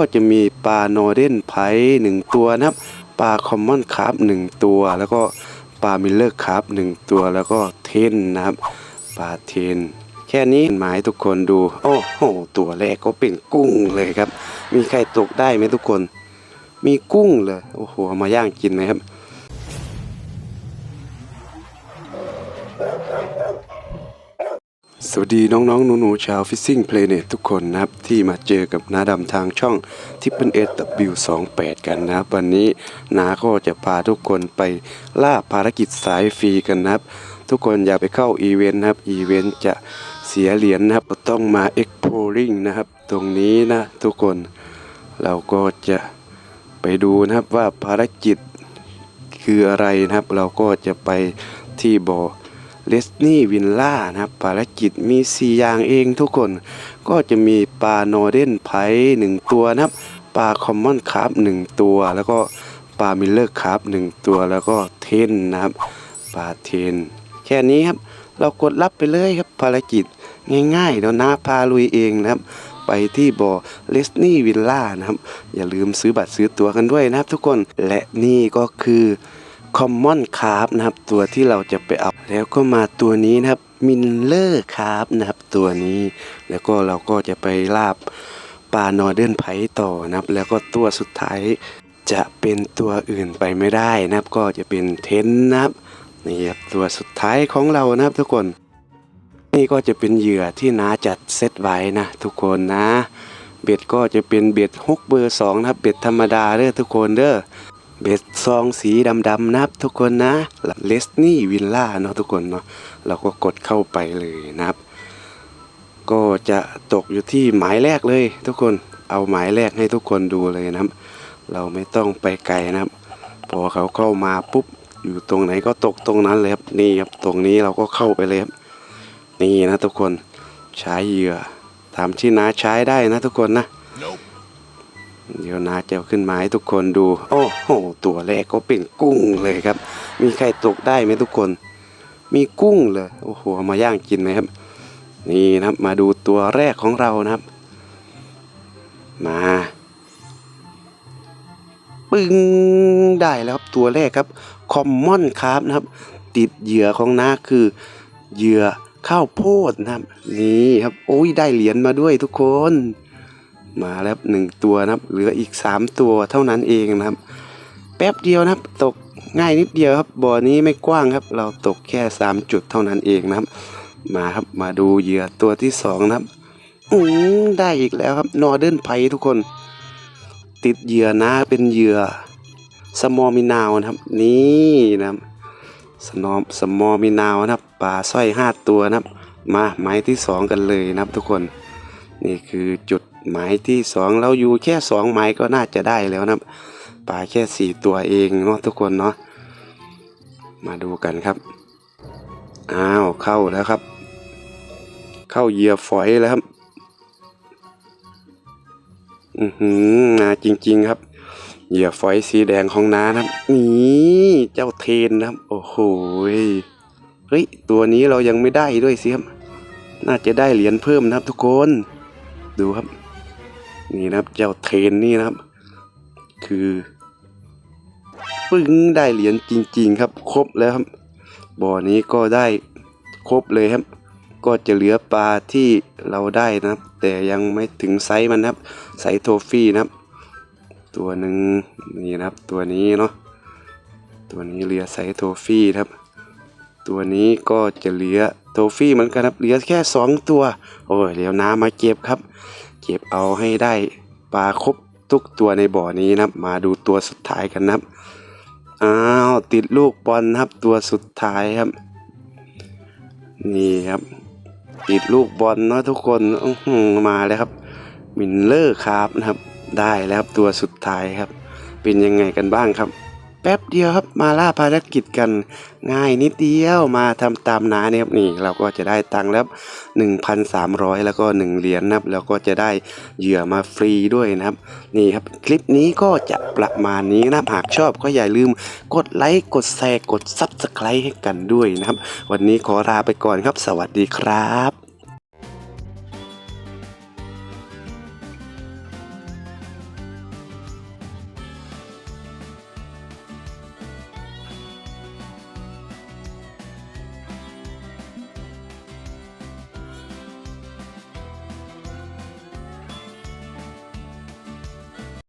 ก็จะมีปลาโนเดนไพหนึ่งตัวนะครับ ปลาคอมมอนคาร์ฟหนึ่งตัว แล้วก็ปลามิลเลอร์คาร์ฟหนึ่งตัว แล้วก็เทนนะครับ ปลาเทน แค่นี้หมายทุกคนดู โอ้โห ตัวแรกก็เป็นกุ้งเลยครับ มีใครตกได้ไหมทุกคน มีกุ้งเลย โอ้โห มาย่างกินไหมครับ วัสดีน้องๆหนูๆชาว Fishing Planet ทุกคนนะครับ ที่มาเจอกับนาดำทางช่อง t i p p l e s W28 กันนะครับ วันนี้นาก็จะพาทุกคนไปล่าภารกิจสายฟรีกันนะครับ ทุกคนอย่าไปเข้าอีเวนต์นะครับอีเวนต์จะเสียเหรียญนะครับต้องมา exploring นะครับ ตรงนี้นะทุกคนเราก็จะไปดูนะครับว่าภารกิจคืออะไรนะครับ เราก็จะไปที่บ่อ เลสนี่วินล่านะครับภารกิจมี 4 อย่างเองทุกคน ก็จะมีปลาโนเดนไพหนึ่งตัวนะครับปลาคอมมอนคาร์ฟหนึ่งตัว แล้วก็ปลามิลเลอร์คาร์ฟหนึ่งตัวแล้วก็เทนนะครับปลาเทน แค่นี้ครับเรากดรับไปเลยครับภารกิจง่ายๆเดี๋ยวน้าพาลุยเองนะครับ ไปที่บ่อเลสนี่วิลล่านะครับ อย่าลืมซื้อบัตรซื้อตั๋วกันด้วยนะครับทุกคนและนี่ก็คือ คอมมอนคาร์ฟนะครับ ตัวที่เราจะไปเอาแล้วก็มาตัวนี้นะครับมินเลอร์คาร์ฟนะครับตัวนี้ แล้วก็เราก็จะไปลาบปลานอร์เดิร์นไพต่อนะครับ แล้วก็ตัวสุดท้ายจะเป็นตัวอื่นไปไม่ได้นะครับ ก็จะเป็นเทนนะครับนี่ครับตัวสุดท้ายของเรานะครับทุกคนนี่ก็จะเป็นเหยื่อที่น้าจัดเซตไว้นะทุกคนนะ เบ็ดก็จะเป็นเบ็ดฮุกเบอร์สองนะครับ เบ็ดธรรมดาเด้อทุกคนเด้อ เบ็ดซองสีดำๆนะครับทุกคนนะเลสนี่วิลล่าเนาะทุกคนเนาะเราก็กดเข้าไปเลยนะครับ ก็จะตกอยู่ที่หมายแรกเลยทุกคนเอาหมายแรกให้ทุกคนดูเลยนะครับ เราไม่ต้องไปไกลนะครับ พอเขาเข้ามาปุ๊บอยู่ตรงไหนก็ตกตรงนั้นเลยครับนี่ครับตรงนี้เราก็เข้าไปเลยครับนี่นะทุกคนใช้เหยื่อตามที่น้าใช้ได้นะทุกคนนะ เดี๋ยวน้าจะเอาขึ้นมาให้ทุกคนดู โอ้โห ตัวแรกก็เป็นกุ้งเลยครับ มีใครตกได้ไหมทุกคน มีกุ้งเลย โอ้โห มาย่างกินไหมครับ นี่นะครับ มาดูตัวแรกของเรานะครับ มา ปึ้งได้แล้วครับ ตัวแรกครับ คอมมอนครับนะครับ ติดเหยื่อของน้าคือ เหยื่อข้าวโพดนะครับ นี่ครับ โอ้ย ได้เหรียญมาด้วยทุกคน มาแล้วหนึ่งตัวนะครับ เหลืออีกสามตัวเท่านั้นเองนะครับ แป๊บเดียวนะครับ ตกง่ายนิดเดียวครับบ่อนี้ไม่กว้างครับ เราตกแค่สามจุดเท่านั้นเองนะครับ มาครับมาดูเหยื่อตัวที่สองนะครับอืมได้อีกแล้วครับนอร์เดิร์นไพทุกคน ติดเหยื่อนะเป็นเหยื่อสมอมินาวนะครับ นี่นะครับสนอมสมอมินาวนะครับปลาสร้อยห้าตัวนะครับ มาหมายที่สองกันเลยนะครับทุกคน นี่คือจุด หมายที่สองเราอยู่แค่สองหมายก็น่าจะได้แล้วนะปลาแค่สี่ตัวเองเนาะทุกคนเนาะมาดูกันครับอ้าวเข้าแล้วครับ เข้าเหยื่อฝอยแล้วครับอือหือนาจริง ๆ ครับเหยื่อฝอยสีแดงของน้านะครับนี่เจ้าเทนนะครับ โอ้โหเฮ้ยตัวนี้เรายังไม่ได้ด้วยสิครับ น่าจะได้เหรียญเพิ่มนะครับทุกคน ดูครับ นี่นะครับเจ้าเทนนี่นะครับ คือปึ้งได้เหรียญจริง ๆ ครับ ครบแล้วครับบ่อนี้ก็ได้ครบเลยครับ ก็จะเหลือปลาที่เราได้นะครับ แต่ยังไม่ถึงไซส์มันนะครับไซส์โทฟี่นะครับ ตัวหนึ่งนี่นะครับ ตัวนี้เนาะตัวนี้เหลือไซส์โทฟี่ครับ ตัวนี้ก็จะเหลือโทฟี่เหมือนกันครับเหลือแค่สองตัว โอ้ยเดี๋ยวน้ำมาเก็บครับ ก็บเอาให้ได้ปลาครบทุกตัวในบ่อนี้นะครับ มาดูตัวสุดท้ายกันนะครับอ้าวติดลูกบอลครับตัวสุดท้ายครับ นี่ครับ ติดลูกบอลเนาะทุกคนมาแล้วครับ มินเลอร์ครับนะครับ ได้แล้วครับตัวสุดท้ายครับ เป็นยังไงกันบ้างครับ แป๊บเดียวครับมาล่าภารกิจกันง่ายนิดเดียวมาทำตามนาเนี่ยครับนี่เราก็จะได้ตังค์แล้ว1,300 แล้วก็ 1 เหรียญนะครับแล้วก็จะได้เหยื่อมาฟรีด้วยนะครับ นี่ครับคลิปนี้ก็จะประมาณนี้นะหากชอบก็อย่าลืมกดไลค์กดแชร์กด Subscribe ให้กันด้วยนะครับ วันนี้ขอลาไปก่อนครับ สวัสดีครับ